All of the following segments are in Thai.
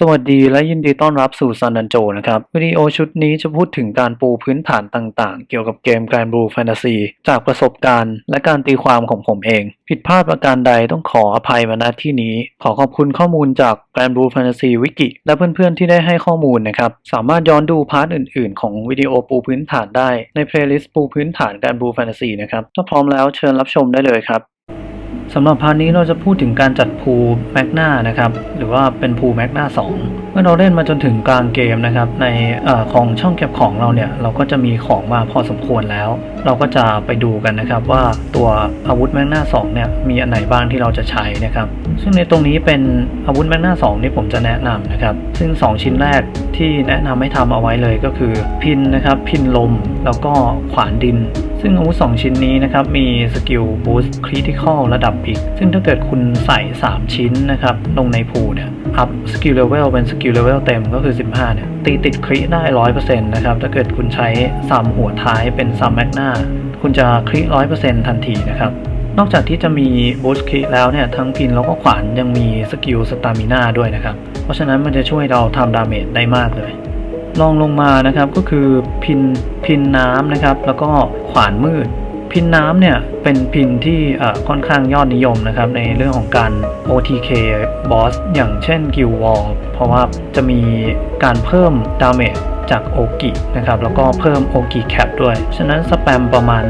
สวัสดีและยินดีต้อนรับสู่ซันดันโจนะครับวิดีโอชุดนี้จะพูดถึงการปูพื้นฐานต่างๆ เกี่ยวกับเกม Grand Blue Fantasy จากประสบการณ์ และการตีความของผมเอง ผิดพลาดประการใดต้องขออภัยมาณที่นี้ ขอขอบคุณข้อมูลจาก Grand Blue Fantasy Wiki และเพื่อนๆที่ได้ให้ข้อมูลนะครับ สามารถย้อนดูพาร์ทอื่นๆ ของวิดีโอปูพื้นฐานได้ในเพลย์ลิสต์ปูพื้นฐาน Grand Blue Fantasy นะครับถ้าพร้อมแล้วเชิญรับชมได้เลยครับ สำหรับพาร์ทนี้เราจะพูดถึงการจัดพูแมกนานะครับ หรือว่าเป็นพูแมกนา2 มื่อเราเล่นมาจนถึงกลางเกมนะครับในอของช่องเก็บของเราเนี่ยเราก็จะมีของมาพอสมควรแล้ว เราก็จะไปดูกันนะครับว่าตัวอาวุธแมกนา2เนี่ยมีอันไหนบ้างที่เราจะใช้นะครับซึ่งในตรงนี้เป็นอาวุธแมกนา2ที่ผมจะแนะนำนะครับซึ่ง 2 ชิ้นแรกที่แนะนำให้ทำเอาไว้เลยก็คือพินนะครับพินลมแล้วก็ขวานดิน ซึ่งอาวุธ2ชิ้นนี้นะครับมีสกิลบูสต์คริติคอลระดับอีก ซึ่งถ้าเกิดคุณใส่ 3 ชิ้นนะครับลงในพูลเนี่ยอัพสกิลเลเวลเป็นสกิลเลเวลเต็มก็คือ 15 เนี่ย ตีติดคริได้ 100%นะครับ ถ้าเกิดคุณใช้ซัมหัวท้ายเป็นซัมแมกนาคุณจะคริ100%ทันทีนะครับ นอกจากที่จะมีบูสต์คริแล้วเนี่ย ทั้งพินแล้วก็ขวานยังมีสกิลสตามิน่าด้วยนะครับ เพราะฉะนั้นมันจะช่วยเราทำดาเมจได้มากเลยลองลงมานะครับก็คือพินพินน้ำนะครับ แล้วก็ขวานมืด พินน้ำเนี่ยเป็นพินที่ค่อนข้างยอดนิยมนะครับในเรื่องของการ OTK บอสอย่างเช่นกิลวองเพราะว่าจะมีการเพิ่มดาเมจ จากโอกินะครับแล้วก็เพิ่มโอกิแคปด้วย ฉะนั้นสแปมประมาณ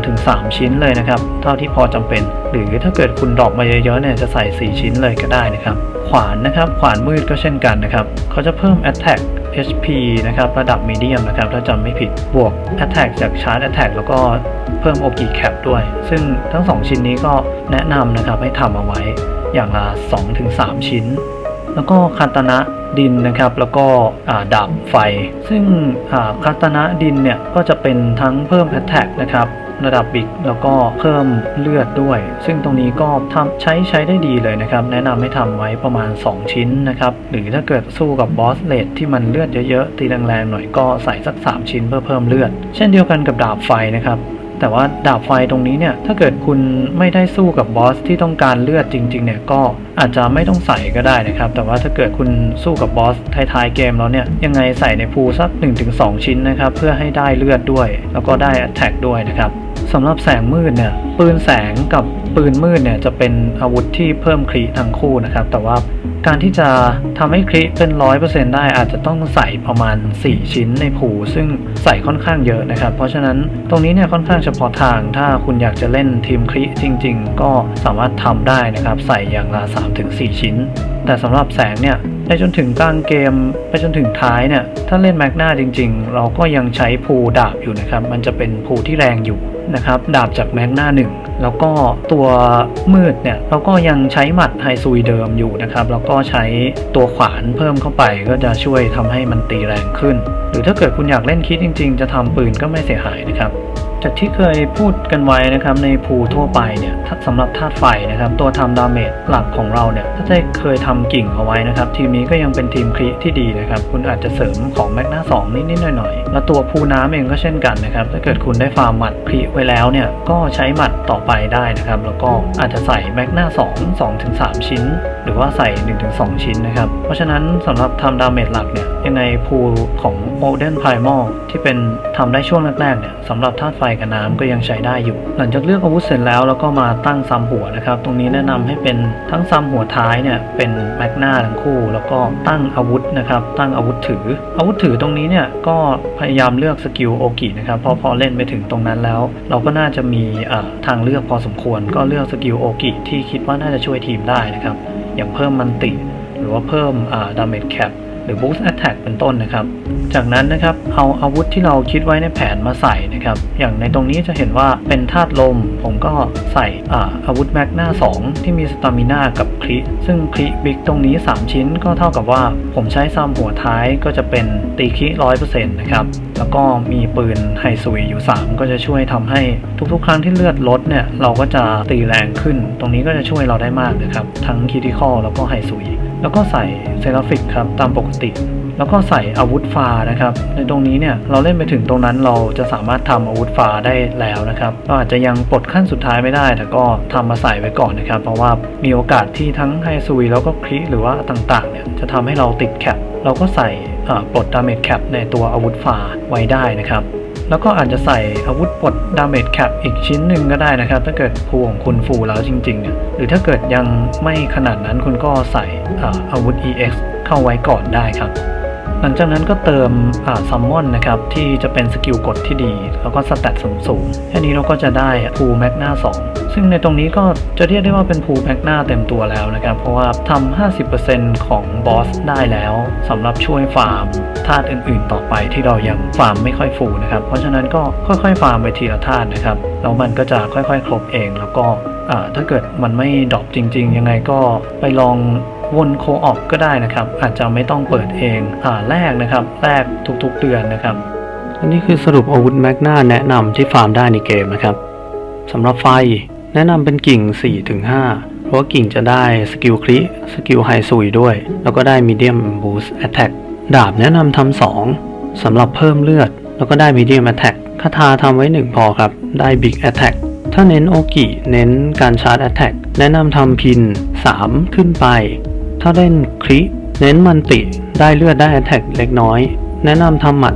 2-3 ชิ้นเลยนะครับเท่าที่พอจำเป็น หรือถ้าเกิดคุณดรอปมาเยอะๆเนี่ยจะใส่ 4 ชิ้นเลยก็ได้นะครับ ขวานนะครับขวานมืดก็เช่นกันนะครับเขาจะเพิ่ม Attack HP นะครับระดับมีเดียมนะครับถ้าจำไม่ผิดบวก Attack จาก Charge Attack แล้วก็เพิ่ม OG Cap ด้วย ซึ่งทั้ง 2 ชิ้นนี้ก็แนะนำนะครับให้ทำเอาไว้อย่างละ2-3 ชิ้น แล้วก็คาตนะ ดินนะครับ แล้วก็ดาบไฟ ซึ่งคาตนะดินเนี่ยก็จะเป็นทั้งเพิ่ม Attack นะครับระดับบิ๊กแล้วก็เพิ่มเลือดด้วย ซึ่งตรงนี้ก็ทำใช้ใช้ได้ดีเลยนะครับ แนะนำให้ทำไว้ประมาณ 2 ชิ้นนะครับ หรือถ้าเกิดสู้กับบอสเลดที่มันเลือดเยอะๆ ตีแรงๆหน่อยก็ใส่สัก 3 ชิ้นเพื่อเพิ่มเลือด เช่นเดียวกันกับดาบไฟนะครับ แต่ว่าดาบไฟตรงนี้เนี่ยถ้าเกิดคุณไม่ได้สู้กับบอสที่ต้องการเลือดจริงๆเนี่ยก็อาจจะไม่ต้องใส่ก็ได้นะครับ แต่ว่าถ้าเกิดคุณสู้กับบอสท้ายๆเกมแล้วเนี่ยยังไงใส่ในพูสัก 1-2 ชิ้นนะครับเพื่อให้ได้เลือดด้วย แล้วก็ได้อัตแทกด้วยนะครับสำหรับแสงมืดเนี่ยปืนแสงกับ ปืนมืดเนี่ยจะเป็นอาวุธที่เพิ่มครีทั้งคู่นะครับ แต่ว่าการที่จะทำให้ครีเป็นร้อยเปอร์เซ็นต์ได้อาจจะต้องใส่ประมาณ 4 ชิ้นในผูซึ่งใส่ค่อนข้างเยอะนะครับ เพราะฉะนั้นตรงนี้เนี่ยค่อนข้างเฉพาะทาง ถ้าคุณอยากจะเล่นทีมครีจริง ๆ ก็สามารถทำได้นะครับ ใส่อย่างละ3-4 ชิ้น แต่สำหรับแสงเนี่ย ไปจนถึงกลางเกมไปจนถึงท้ายเนี่ยถ้าเล่นแมกนาจริง ๆ เราก็ยังใช้ภูดาบอยู่นะครับ มันจะเป็นภูที่แรงอยู่นะครับ ดาบจากแมกนาหนึ่งแล้วก็ตัวมืดเนี่ยเราก็ยังใช้หมัดไฮซุยเดิมอยู่นะครับ แล้วก็ใช้ตัวขวานเพิ่มเข้าไปก็จะช่วยทำให้มันตีแรงขึ้น หรือถ้าเกิดคุณอยากเล่นคิดจริง ๆ จะทำปืนก็ไม่เสียหายนะครับ จากที่เคยพูดกันไว้นะครับในภูทั่วไปเนี่ยสำหรับธาตุไฟนะครับตัวทำดาเมจหลักของเราเนี่ยถ้าได้เคยทำกิ่งเอาไว้นะครับทีมนี้ก็ยังเป็นทีมคริที่ดีนะครับคุณอาจจะเสริมของแมกนาสองนิดๆหน่อยๆแล้วตัวภูน้ำเองก็เช่นกันนะครับถ้าเกิดคุณได้ฟาร์มหมัดคริไว้แล้วเนี่ยก็ใช้หมัดต่อไปได้นะครับแล้วก็อาจจะใส่แมกนาสองสองถึงสามชิ้น หรือว่าใส่ 1-2 ชิ้นนะครับเพราะฉะนั้นสำหรับทำดาเมจหลักเนี่ยยังไงพูลของ o d e n Primal ที่เป็นทำได้ช่วงแรกๆเนี่ยสำหรับธาตุไฟกับน้ำก็ยังใช้ได้อยู่ หลังจากเลือกอาวุธเสร็จแล้วแล้วก็มาตั้งซัมหัวนะครับ ตรงนี้แนะนำให้เป็นทั้งซัมหัวท้ายเนี่ยเป็นแมกนาทั้งคู่ แล้วก็ตั้งอาวุธนะครับตั้งอาวุธถือ อาวุธถือตรงนี้เนี่ยก็พยายามเลือกสกิลโอกินะครับเพราะพอเล่นไปถึงตรงนั้นแล้ว เราก็น่าจะมีทางเลือกพอสมควร ก็เลือกสกิลโอกิที่คิดว่าน่าจะช่วยทีมได้นะครับอย่างเพิ่มมันติ หรือว่าเพิ่มดาเมจแคป หรือ Boost Attack เป็นต้นนะครับ จากนั้นนะครับเอาอาวุธที่เราคิดไว้ในแผนมาใส่นะครับ อย่างในตรงนี้จะเห็นว่าเป็นธาตุลม ผมก็ใส่อาอาวุธแมกนา2ที่มีสตามิน่ากับคริซึ่งคริบิ๊กตรงนี้ 3 ชิ้นก็เท่ากับว่าผมใช้ซามหัวท้ายก็จะเป็นตีคลิริ100%นต์นะครับ แล้วก็มีปืนไฮซุยอยู่ 3 ก็จะช่วยทำให้ทุกๆ ครั้งที่เลือดลดเนี่ยเราก็จะตีแรงขึ้น ตรงนี้ก็จะช่วยเราได้มากนะครับ ทั้งคิติคอลแล้วก็ไฮซุยแล้วก็ใส่เซราฟิกครับตามปกติ แล้วก็ใส่อาวุธฟ้านะครับ ในตรงนี้เนี่ยเราเล่นไปถึงตรงนั้นเราจะสามารถทำอาวุธฟ้าได้แล้วนะครับก็อาจจะยังปลดขั้นสุดท้ายไม่ได้ แต่ก็ทำมาใส่ไว้ก่อนนะครับ เพราะว่ามีโอกาสที่ทั้งไฮสวีแล้วก็คริหรือว่าต่างๆเนี่ยจะทำให้เราติดแคปเราก็ใส่ปลดดาเมจแคปในตัวอาวุธฟ้าไว้ได้นะครับ แล้วก็อาจจะใส่อาวุธปลดดาเมจแคปอีกชิ้นหนึ่งก็ได้นะครับ ถ้าเกิดภูของคุณฟูแล้วจริงๆเนี่ยหรือถ้าเกิดยังไม่ขนาดนั้นคุณก็ใส่อาอาวุธ EX เข้าไว้ก่อนได้ครับ หลังจากนั้นก็เติมซัมมอนนะครับ ที่จะเป็นสกิลกดที่ดี แล้วก็สแตทสูงๆแค่นี้เราก็จะได้ภูแมกนา2 ซึ่งในตรงนี้ก็จะเรียกได้ว่าเป็นภูแมกนาเต็มตัวแล้วนะครับ เพราะว่าทำ 50%ของบอสได้แล้วสำหรับช่วยฟาร์มธาตุอื่นๆ ต่อไปที่เรายังฟาร์มไม่ค่อยฟูนะครับ เพราะฉะนั้นก็ค่อยๆ ฟาร์มไปทีละธาตุนะครับ แล้วมันก็จะค่อยๆ ครบเองแล้วก็ถ้าเกิดมันไม่ดรอปจริง ๆ ยังไงก็ไปลองวนโคออกก็ได้นะครับ อาจจะไม่ต้องเปิดเองอ่าแรกนะครับ แรกทุกๆเดือนนะครับ อันนี้คือสรุปอาวุธแมกนาแนะนำที่ฟาร์มได้ในเกมนะครับสำหรับไฟ แนะนำเป็นกิ่ง 4-5 เพราะว่ากิ่งจะได้สกิลคริสกิลไฮซุยด้วย แล้วก็ได้มีเดียมบูสต์แอตแทกดาบแนะนำทำ2สำหรับเพิ่มเลือด แล้วก็ได้มีเดียมแอตแทกคาถาทำไว้ 1 พอครับ ได้บิ๊กแอตแทกถ้าเน้นโอกิเน้นการชาร์จแอตแทกแนะนำทำพิน 3 ขึ้นไป ถ้าเล่นคริเน้นมันติได้เลือดได้แอตแทกเล็กน้อย แนะนำทำหมัด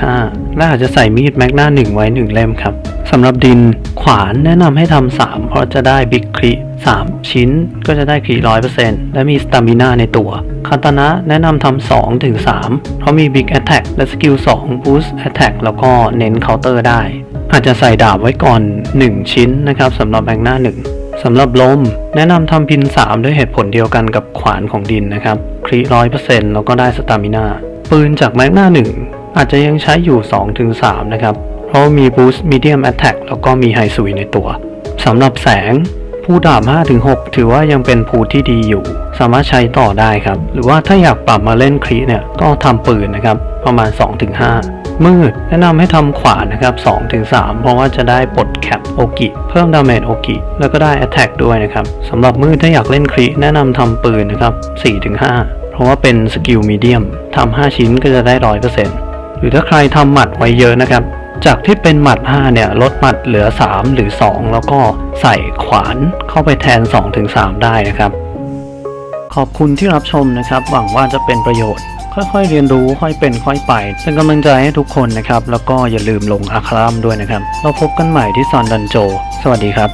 4-5 และอาจจะใส่มีดแมกนา1 ไว้ 1 เล่มครับสำหรับดินขวานแนะนำให้ทำ3 เพราะจะได้บิ๊กคริ3 ชิ้นก็จะได้คริ100%และมีสตามินาในตัวคาตานะแนะนำทำ2ถึง3เพราะมีบิ๊กแอตแทกและสกิล2 boost attack แล้วก็เน้นเคาน์เตอร์ได้ อาจจะใส่ดาบไว้ก่อน 1 ชิ้นนะครับสำหรับแมกนา1สำหรับลม แนะนำทำพิน 3 ด้วยเหตุผลเดียวกันกับขวานของดินนะครับ ครีร้อยเปอร์เซ็นต์แล้วก็ได้สตามินา ปืนจากแม็กหน้า 1 อาจจะยังใช้อยู่ 2-3 นะครับ เพราะมีบูสต์มีเดียมแอตแทกแล้วก็มีไฮซุยในตัวสำหรับแสงผู้ดาบ5-6 ถือว่ายังเป็นภูที่ดีอยู่ สามารถใช้ต่อได้ครับ หรือว่าถ้าอยากปรับมาเล่นครีเนี่ยก็ทำปืนนะครับ ประมาณ 2-5 มืดแนะนำให้ทำขวานนะครับ 2-3 เพราะว่าจะได้ปลดแคปโอกิ เพิ่มดาเมจโอกิ แล้วก็ได้ Attack ด้วยนะครับสำหรับมืดถ้าอยากเล่นครีแนะนำทำปืนนะครับ 4-5 ราะว่าเป็นสกิลมีเดียมทำ5ชิ้นก็จะได้100%หรือถ้าใครทำหมัดไว้เยอะนะครับ จากที่เป็นหมัด 5 เนี่ย ลดหมัดเหลือ 3 หรือ 2 แล้วก็ใส่ขวานเข้าไปแทน 2-3 ได้นะครับ ขอบคุณที่รับชมนะครับ หวังว่าจะเป็นประโยชน์ ค่อยๆ เรียนรู้ค่อยเป็นค่อยไป เป็นกำลังใจให้ทุกคนนะครับ แล้วก็อย่าลืมลงอัครามด้วยนะครับ เราพบกันใหม่ที่ซอนดันโจ สวัสดีครับ